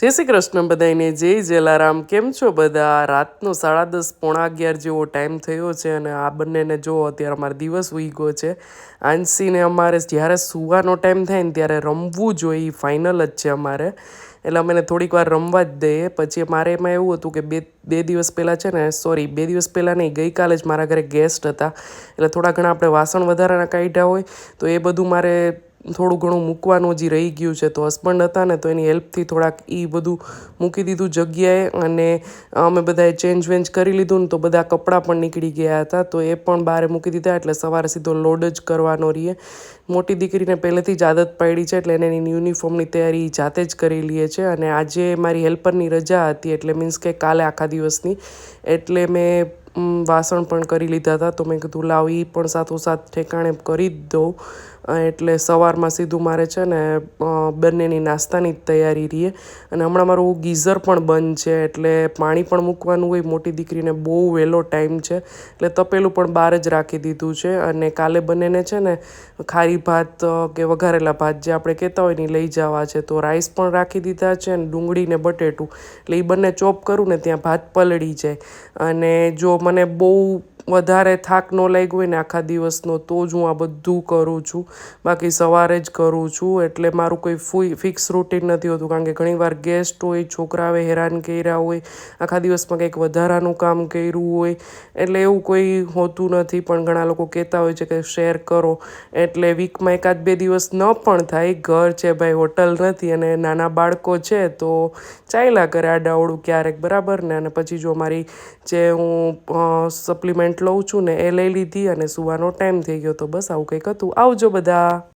જય શ્રી કૃષ્ણ બધાને જય જલારામ. કેમ છો બધા? રાતનો સાડા દસ, પોણા અગિયાર જેવો ટાઈમ થયો છે અને આ બંનેને જો અત્યારે અમારો દિવસ ઉઈ છે. આંસીને અમારે જ્યારે સુવાનો ટાઈમ થાય ને ત્યારે રમવું જોઈએ ફાઇનલ જ છે અમારે. એટલે અમે થોડીક વાર રમવા જ દઈએ. પછી મારે એમાં એવું હતું કે બે બે દિવસ પહેલાં છે ને સોરી બે દિવસ પહેલાં નહીં, ગઈકાલે જ મારા ઘરે ગેસ્ટ હતા. એટલે થોડા ઘણા આપણે વાસણ વધારાના કાઢ્યા હોય, તો એ બધું મારે થોડું ઘણું મૂકવાનું હજી રહી ગયું છે, તો હસબન્ડ હતા ને, તો એની હેલ્પથી થોડાક એ બધું મૂકી દીધું જગ્યાએ અને અમે બધાએ ચેન્જ વેન્જ કરી લીધું ને, તો બધા કપડાં પણ નીકળી ગયા હતા, તો એ પણ બહાર મૂકી દીધા, એટલે સવારે સીધો લોડ જ કરવાનો રહીએ મોટી દીકરીને પહેલેથી જ આદત પાડી છે, એટલે એને એની યુનિફોર્મની તૈયારી જાતે જ કરી લઈએ છે, અને આજે મારી હેલ્પરની રજા હતી, એટલે મીન્સ કે કાલે આખા દિવસની, એટલે મેં વાસણ પણ કરી લીધા હતા, તો મેં કીધું લાવ એ પણ સાથોસાથ ઠેકાણે કરી જ દઉં. એટલે સવારમાં સીધું મારે છે ને બંનેની નાસ્તાની જ તૈયારી રહીએ. અને હમણાં મારું ગીઝર પણ બંધ છે, એટલે પાણી પણ મૂકવાનું હોય. મોટી દીકરીને બહુ વહેલો ટાઈમ છે, એટલે તપેલું પણ બહાર જ રાખી દીધું છે. અને કાલે બંનેને છે ને, ખારી ભાત કે વઘારેલા ભાત જે આપણે કહેતા હોય ને લઈ જવા છે. તો રાઈસ પણ રાખી દીધા છે અને ડુંગળી ને બટેટું. એટલે એ બંને ચોપ કરું ને, ત્યાં ભાત પલળી જાય. અને જો મને બહુ વધારે થાક ન લાગ્યો હોય ને આખા દિવસનો, તો જ હું આ બધું કરું છું. બાકી સવારે જ કરું છું, એટલે મારું કોઈ ફૂઈ ફિક્સ રૂટીન નથી હોતું. કારણ કે ઘણીવાર ગેસ્ટ હોય છોકરાઓએ હેરાન કર્યા હોય, આખા દિવસમાં કંઈક વધારાનું કામ કર્યું હોય, એટલે એવું કોઈ હોતું નથી. પણ ઘણા લોકો કહેતા હોય છે કે શેર કરો. એટલે વીકમાં એકાદ બે દિવસ ન પણ થાય. ઘર છે ભાઈ, હોટલ નથી અને નાના બાળકો છે, તો ચાલ્યા કરે આડાવડું ક્યારેક. બરાબર ને? અને પછી જો મારી જે હું સપ્લિમેન્ટ લઉં છું ને એ લઈ લીધી અને સુવાનો ટાઈમ થઈ ગયો તો બસ આવું કંઈક હતું. આવજો બધા.